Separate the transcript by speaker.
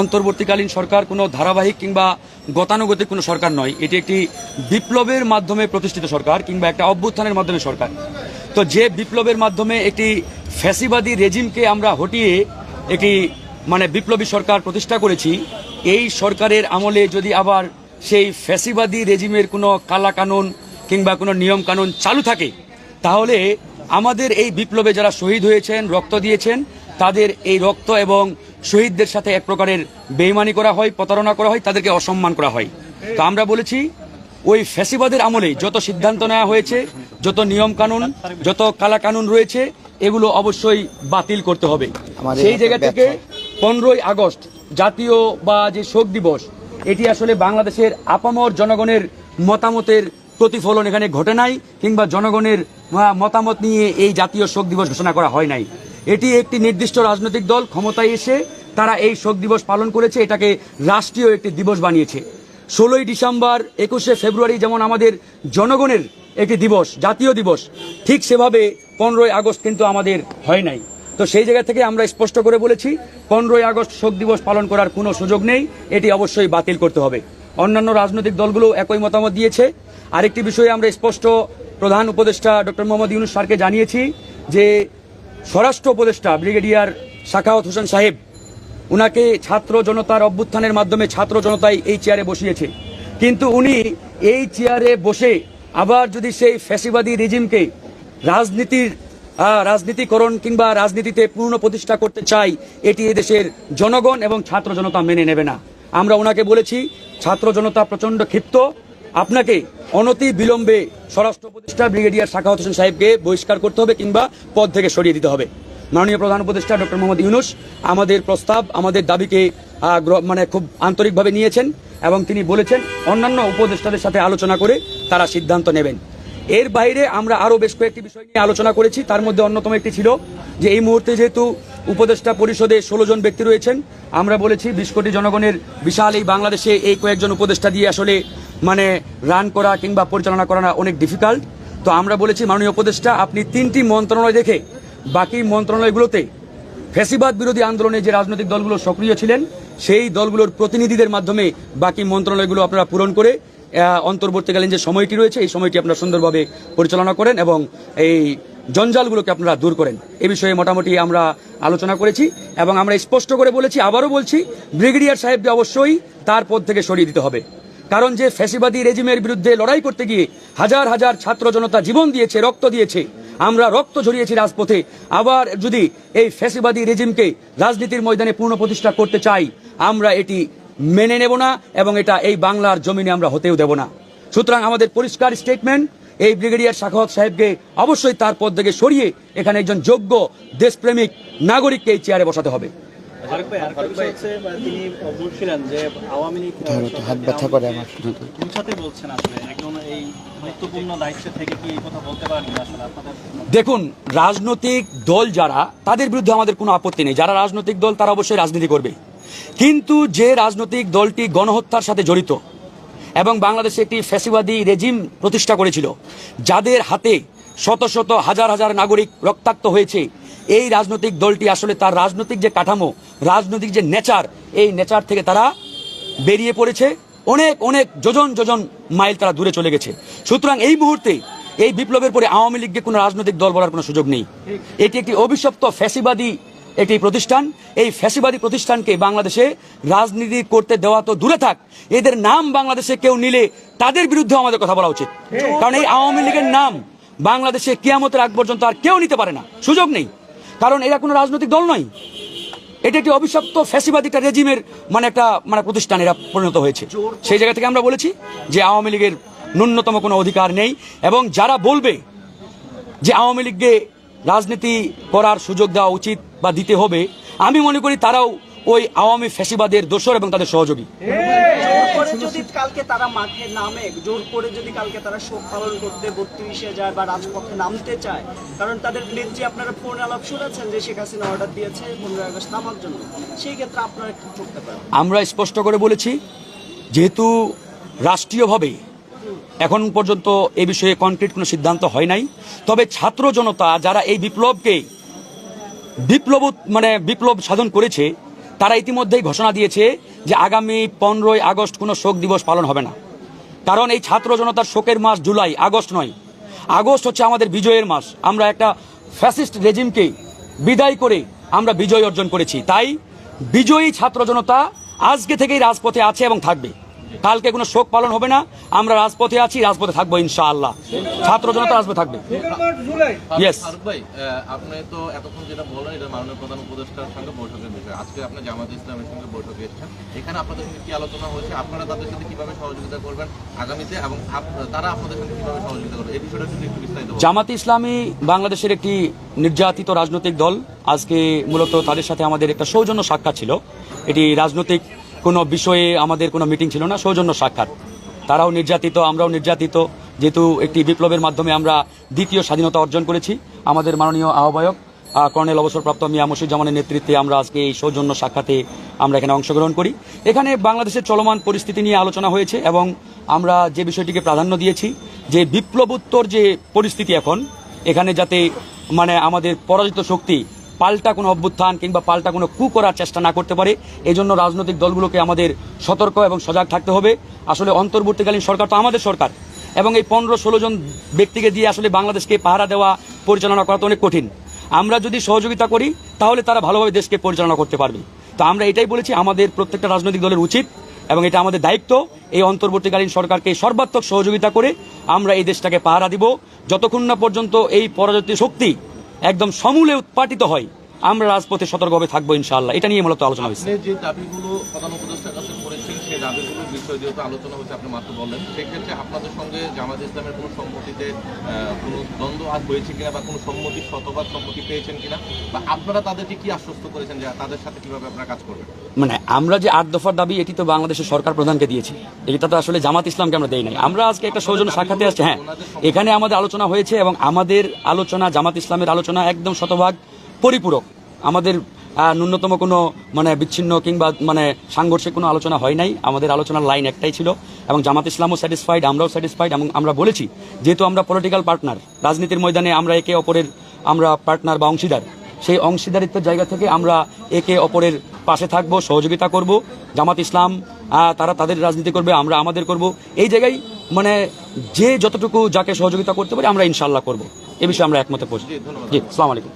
Speaker 1: অন্তর্বর্তীকালীন সরকার কোনো ধারাবাহিক কিংবা গতানুগতিক কোনো সরকার নয়। এটি একটি বিপ্লবের মাধ্যমে প্রতিষ্ঠিত সরকার কিংবা একটা অভ্যুত্থানের মাধ্যমে সরকার। তো যে বিপ্লবের মাধ্যমে একটি ফ্যাসিবাদী রেজিমকে আমরা হটিয়ে একটি মানে বিপ্লবী সরকার প্রতিষ্ঠা করেছি, এই সরকারের আমলে যদি আবার সেই ফ্যাসিবাদী রেজিমের কোনো কালা কানুন কিংবা কোনো নিয়ম কানুন চালু থাকে, তাহলে আমাদের এই বিপ্লবে যারা শহীদ হয়েছেন, রক্ত দিয়েছেন তাদের এই রক্ত এবং শহীদদের সাথে এক প্রকারের বেইমানি করা হয় প্রতারণা করা হয় তাদেরকে অসম্মান করা হয়। তো আমরা বলেছি ওই ফ্যাসিবাদের আমলে যত সিদ্ধান্ত নেওয়া হয়েছে যত নিয়ম কানুন যত কালা কানুন রয়েছে এগুলো অবশ্যই বাতিল করতে হবে। সেই জায়গা থেকে পনেরোই আগস্ট জাতীয় বা যে শোক দিবস এটি আসলে বাংলাদেশের আপামর জনগণের মতামতের প্রতিফলন এখানে ঘটে নাই কিংবা জনগণের মতামত নিয়ে এই জাতীয় শোক দিবস ঘোষণা করা হয় নাই। এটি একটি নির্দিষ্ট রাজনৈতিক দল, ক্ষমতায় এসে তারা এই শোক দিবস পালন করেছে, এটাকে রাষ্ট্রীয় একটি দিবস বানিয়েছে। ষোলোই ডিসেম্বর একুশে ফেব্রুয়ারি যেমন আমাদের জনগণের একটি দিবস, জাতীয় দিবস, ঠিক সেভাবে পনেরোই আগস্ট কিন্তু আমাদের হয় নাই। তো সেই জায়গা থেকে আমরা স্পষ্ট করে বলেছি, পনেরোই আগস্ট শোক দিবস পালন করার কোনো সুযোগ নেই, এটি অবশ্যই বাতিল করতে হবে। অন্যান্য রাজনৈতিক দলগুলো একই মতামত দিয়েছে। আরেকটি বিষয়ে আমরা স্পষ্ট প্রধান উপদেষ্টা ডক্টর মোহাম্মদ ইউনুস স্যারকে জানিয়েছি যে স্বরাষ্ট্র উপদেষ্টা ব্রিগেডিয়ার শাখাওয়াত হোসেন সাহেব উনাকে ছাত্র জনতার অভ্যুত্থানের মাধ্যমে ছাত্র জনতাই এই চেয়ারে বসিয়েছে। কিন্তু উনি এই চেয়ারে বসে আবার যদি সেই ফ্যাসিবাদী রেজিমকে রাজনীতির রাজনীতিকরণ কিংবা রাজনীতিতে পূর্ণ প্রতিষ্ঠা করতে চাই, এটি এদেশের জনগণ এবং ছাত্র জনতা মেনে নেবে না। আমরা ওনাকে বলেছি, ছাত্র জনতা প্রচণ্ড ক্ষিপ্ত আপনাকে অনতি বিলম্বে স্বরাষ্ট্র উপদেষ্টা ব্রিগেডিয়ার শাখা হোসেন সাহেবকে বহিষ্কার করতে হবে কিংবা পদ থেকে সরিয়ে দিতে হবে। মাননীয় প্রধান উপদেষ্টা ডক্টর মোহাম্মদ ইউনুস আমাদের প্রস্তাব, আমাদের দাবিকে মানে খুব আন্তরিকভাবে নিয়েছেন এবং তিনি বলেছেন অন্যান্য উপদেষ্টাদের সাথে আলোচনা করে তারা সিদ্ধান্ত নেবেন। এর বাইরে আমরা আরও বেশ কয়েকটি বিষয় নিয়ে আলোচনা করেছি। তার মধ্যে অন্যতম একটি ছিল যে এই মুহূর্তে যেহেতু উপদেষ্টা পরিষদে ষোলো জন ব্যক্তি রয়েছেন, আমরা বলেছি বিশ কোটি জনগণের বিশাল এই বাংলাদেশে এই কয়েকজন উপদেষ্টা দিয়ে আসলে মানে রান করা কিংবা পরিচালনা করা অনেক ডিফিকাল্ট তো আমরা বলেছি, মাননীয় উপদেষ্টা, আপনি তিনটি মন্ত্রণালয় দেখে বাকি মন্ত্রণালয়গুলোতে ফ্যাসিবাদ বিরোধী আন্দোলনে যে রাজনৈতিক দলগুলো সক্রিয় ছিলেন, সেই দলগুলোর প্রতিনিধিদের মাধ্যমে বাকি মন্ত্রণালয়গুলো আপনারা পূরণ করে অন্তর্বর্তীকালীন যে সময়টি রয়েছে, এই সময়টি আপনারা সুন্দরভাবে পরিচালনা করেন এবং এই জঞ্জালগুলোকে আপনারা দূর করেন। এ বিষয়ে মোটামুটি আমরা আলোচনা করেছি এবং আমরা স্পষ্ট করে বলেছি, আবারও বলছি, ব্রিগেডিয়ার সাহেবকে অবশ্যই তার পদ থেকে সরিয়ে দিতে হবে। কারণ যে ফ্যাসিবাদী রেজিমের বিরুদ্ধে লড়াই করতে গিয়ে হাজার হাজার ছাত্র জনতা জীবন দিয়েছে, রক্ত দিয়েছে, আমরা রক্ত ঝরিয়েছি রাজপথে। আবার যদি এই ফ্যাসিবাদী রেজিমকে রাজনীতির ময়দানে পূর্ণ প্রতিষ্ঠা করতে চাই, আমরা এটি মেনে নেব না এবং এটা এই বাংলার জমিনে আমরা হতেও দেব না। সুতরাং আমাদের পরিষ্কার স্টেটমেন্ট এই ব্রিগেডিয়ার শাখাওয়াত সাহেবকে অবশ্যই তার পদ থেকে সরিয়ে এখানে একজন যোগ্য দেশপ্রেমিক নাগরিককে এই চেয়ারে বসাতে হবে।
Speaker 2: ফারুক ভাই আরেকটা বিষয় হচ্ছে মানে তিনি বলছিলেন যে আওয়ামী লীগ
Speaker 3: হাত ব্যথা করে আমার
Speaker 2: বুঝাতে বলছেন আসলে একজন এই গুরুত্বপূর্ণ দায়িত্বে থেকে কি এই কথা বলতে পারেন আসলে আপনাদের?
Speaker 1: দেখুন রাজনৈতিক দল যারা তাদের বিরুদ্ধে আমাদের কোনো আপত্তি নেই। যারা রাজনৈতিক দল তারা অবশ্যই রাজনীতি করবে। কিন্তু যে রাজনৈতিক দলটি গণহত্যার সাথে জড়িত এবং বাংলাদেশে একটি ফ্যাসিবাদী রেজিম প্রতিষ্ঠা করেছিল যাদের হাতে শত শত হাজার হাজার নাগরিক রক্তাক্ত হয়েছে এই রাজনৈতিক দলটি আসলে তার রাজনৈতিক যে কাঠামো, রাজনৈতিক যে নেচার, এই নেচার থেকে তারা বেরিয়ে পড়েছে। অনেক অনেক, যোজন যোজন মাইল তারা দূরে চলে গেছে। সুতরাং এই মুহূর্তে এই বিপ্লবের পরে আওয়ামী লীগকে কোনো রাজনৈতিক দল বলার কোনো সুযোগ নেই। এটি একটি অভিশপ্ত ফ্যাসিবাদী একটি প্রতিষ্ঠান। এই ফ্যাসিবাদী প্রতিষ্ঠানকে বাংলাদেশে রাজনীতি করতে দেওয়া তো দূরে থাক। এদের নাম বাংলাদেশে কেউ নিলে তাদের বিরুদ্ধে আমাদের কথা বলা উচিত। কারণ এই আওয়ামী লীগের নাম বাংলাদেশে কিয়ামতের আগ পর্যন্ত আর কেউ নিতে পারে না। সুযোগ নেই। কারণ এরা কোনো রাজনৈতিক দল নয়। এটা একটি অভিশপ্ত ফ্যাসিবাদী একটা রেজিমের মানে একটা মানে প্রতিষ্ঠান এরা পরিণত হয়েছে। সেই জায়গা থেকে আমরা বলেছি যে আওয়ামী লীগের ন্যূনতম কোনো অধিকার নেই এবং যারা বলবে যে আওয়ামী লীগকে রাজনীতি করার সুযোগ দেওয়া উচিত বা দিতে হবে, আমি মনে করি তারাও ওই আওয়ামী ফ্যাসিবাদের দোসর এবং তাদের সহযোগী।
Speaker 4: জোর যদি কালকে তারা মাঠে নামে জোর করে যদি কালকে তারা শোক পালন করতে বত্রিশে যায় বা রাজপথে নামতে চায় কারণ তাদের নেত্রী আপনারা ফোন আলাপ শুনেছেন যে শেখ হাসিনা অর্ডার দিয়েছে পনেরোই আগস্ট নামার জন্য। সেই ক্ষেত্রে আপনারা কি করতে পারেন?
Speaker 1: আমরা স্পষ্ট করে বলেছি যেহেতু রাষ্ট্রীয়ভাবে এখন পর্যন্ত এ বিষয়ে কনক্রিট কোনো সিদ্ধান্ত হয় নাই তবে ছাত্র জনতা যারা এই বিপ্লবকে বিপ্লব মানে বিপ্লব সাধন করেছে তারা ইতিমধ্যেই ঘোষণা দিয়েছে যে আগামী পনেরোই আগস্ট কোনো শোক দিবস পালন হবে না। কারণ এই ছাত্র জনতার শোকের মাস জুলাই, আগস্ট নয়। আগস্ট হচ্ছে আমাদের বিজয়ের মাস। আমরা একটা ফ্যাসিস্ট রেজিমকে বিদায় করে আমরা বিজয় অর্জন করেছি। তাই বিজয়ী ছাত্র জনতা আজকে থেকেই রাজপথে আছে এবং থাকবে। কালকে কোনো শোক পালন হবে না। আমরা রাজপথে আছি রাজপথে থাকব ইনশাআল্লাহ। ছাত্র জনতা রাজপথে থাকবে। Yes.
Speaker 5: ফারুক আপনি তো এতক্ষণ যেটা বললেন এটা মাননীয় প্রধান উপদেষ্টার সঙ্গে বৈঠকের বিষয়। আজকে আপনি জামাত ইসলামের সঙ্গে বৈঠকে এসেছেন। এখানে আপনাদের সঙ্গে কি আলোচনা হয়েছে? আপনারা তাদের সাথে কীভাবে সহযোগিতা করবেন আগামীতে? এবং তারা আপনাদের সঙ্গে কীভাবে সহযোগিতা করবে? এই বিষয়টা যদি একটু বিস্তারিত
Speaker 1: জামাত ইসলামী বাংলাদেশের একটি নির্যাতিত রাজনৈতিক দল। আজকে মূলত তাদের সাথে আমাদের একটা সৌজন্য সাক্ষাৎ ছিল। এটি রাজনৈতিক কোনো বিষয়ে আমাদের কোনো মিটিং ছিল না সৌজন্য সাক্ষাৎ। তারাও নির্যাতিত আমরাও নির্যাতিত। যেহেতু একটি বিপ্লবের মাধ্যমে আমরা দ্বিতীয় স্বাধীনতা অর্জন করেছি আমাদের মাননীয় আহ্বায়ক আহ, কর্নেল অবসরপ্রাপ্ত মিয়া মুর্শিদুজ্জামানের নেতৃত্বে আমরা আজকে এই সৌজন্য সাক্ষাতে আমরা এখানে অংশগ্রহণ করি। এখানে বাংলাদেশের চলমান পরিস্থিতি নিয়ে আলোচনা হয়েছে এবং আমরা যে বিষয়টিকে প্রাধান্য দিয়েছি যে বিপ্লবোত্তর যে পরিস্থিতি এখন এখানে যাতে মানে আমাদের পরাজিত শক্তি পাল্টা কোনো অভ্যুত্থান কিংবা পাল্টা কোনো কু করার চেষ্টা না করতে পারে। এই জন্য রাজনৈতিক দলগুলোকে আমাদের সতর্ক এবং সজাগ থাকতে হবে। আসলে অন্তর্বর্তীকালীন সরকার তো আমাদের সরকার। এবং এই পনেরো ষোলো জন ব্যক্তিকে দিয়ে আসলে বাংলাদেশকে পাহারা দেওয়া, পরিচালনা করা তো অনেক কঠিন। আমরা যদি সহযোগিতা করি, তাহলে তারা ভালোভাবে দেশকে পরিচালনা করতে পারবে। তো আমরা এটাই বলেছি, আমাদের প্রত্যেকটা রাজনৈতিক দলের উচিত এবং এটা আমাদের দায়িত্ব। এই অন্তর্বর্তীকালীন সরকারকে সর্বাত্মক সহযোগিতা করে আমরা এই দেশটাকে পাহারা দিব। যতক্ষণ না পর্যন্ত এই পরাজিত শক্তি একদম সমূলে উৎপাটিত হয়। আমরা রাজপথে সতর্কভাবে থাকব ইনশাআল্লাহ। এটা নিয়ে মূলত আলোচনা হয়েছে।
Speaker 5: আপনি যে দাবিগুলো প্রধান উপদেষ্টার কাছে করেছেন সেই দাবিগুলোর বিষয় যেহেতু আলোচনা হচ্ছে আপনি মাত্র বললেন। সেক্ষেত্রে আপনাদের সঙ্গে জামাত ইসলামের কোনো সম্মতিতে কোনো দ্বন্দ্ব আর হয়েছে কিনা বা কোনো সম্মতি শতভাগ সম্মতি পেয়েছেন কিনা বা আপনারা তাদেরকে কি আশ্বস্ত করেছেন যে তাদের সাথে কীভাবে আপনারা কাজ করবেন?
Speaker 1: মানে আমরা যে আট দফার দাবি এটি তো বাংলাদেশের সরকার প্রধানকে দিয়েছি। এটা তো আসলে জামাত ইসলামকে আমরা দেই নাই। আমরা আজকে একটা সৌজন্য সাক্ষাতে আসছি। হ্যাঁ এখানে আমাদের আলোচনা হয়েছে এবং আমাদের আলোচনা জামাত ইসলামের আলোচনা একদম শতভাগ পরিপূরক। আমাদের ন্যূনতম কোনো মানে বিচ্ছিন্ন কিংবা মানে সাংঘর্ষিক কোনো আলোচনা হয় নাই। আমাদের আলোচনার লাইন একটাই ছিল। এবং জামাত ইসলামও স্যাটিসফাইড আমরাও স্যাটিসফাইড এবং আমরা বলেছি যেহেতু আমরা পলিটিক্যাল পার্টনার রাজনীতির ময়দানে আমরা একে অপরের আমরা পার্টনার বা অংশীদার। সেই অংশীদারিত্বের জায়গা থেকে আমরা একে অপরের পাশে থাকব সহযোগিতা করব। জামাত ইসলাম তারা তাদের রাজনীতি করবে আমরা আমাদের করব। এই জায়গায় মানে যে যতটুকু যাকে সহযোগিতা করতে পারি আমরা ইনশাল্লাহ করব। এ বিষয়ে আমরা একমতে পৌঁছি জি সালাম আলাইকুম।